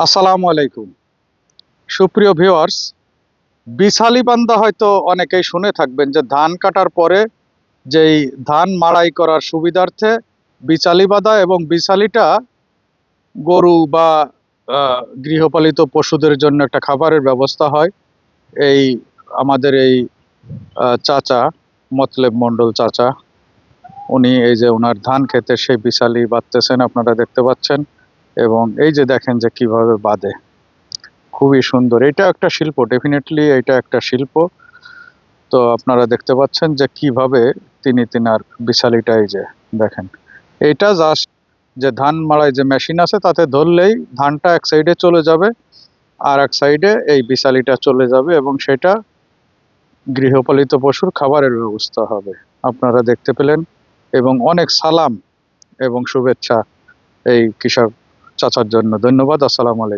আসসালামু আলাইকুম। সুপ্রিয় ভিওয়ার্স বিশালি বান্দা হয়তো অনেকেই শুনে থাকবেন যে ধান কাটার পরে যেই ধান মাড়াই করার সুবিধার্থে বিচালি বাঁধা এবং বিচালিটা গরু বা গৃহপালিত পশুদের জন্য একটা খাবারের ব্যবস্থা হয়। এই আমাদের এই চাচা, মতলেব মণ্ডল চাচা, উনি এই যে ওনার ধান খেতে সেই বিশালি বাঁধতেছেন আপনারা দেখতে পাচ্ছেন। এবং এই যে দেখেন যে কীভাবে বাঁধে, খুবই সুন্দর। এটা একটা শিল্প ডেফিনেটলি এটা একটা শিল্প। তো আপনারা দেখতে পাচ্ছেন যে কীভাবে তিনি তিনার বিশালিটা এই যে দেখেন। এটা জাস্ট যে ধান মাড়াই যে মেশিন আছে, তাতে ধরলেই ধানটা এক সাইডে চলে যাবে আর এক সাইডে এই বিশালিটা চলে যাবে এবং সেটা গৃহপালিত পশুর খাবারের ব্যবস্থা হবে। আপনারা দেখতে পেলেন এবং অনেক সালাম এবং শুভেচ্ছা এই কৃষক চাচার জন্য। ধন্যবাদ আসসালামু আলাইকুম।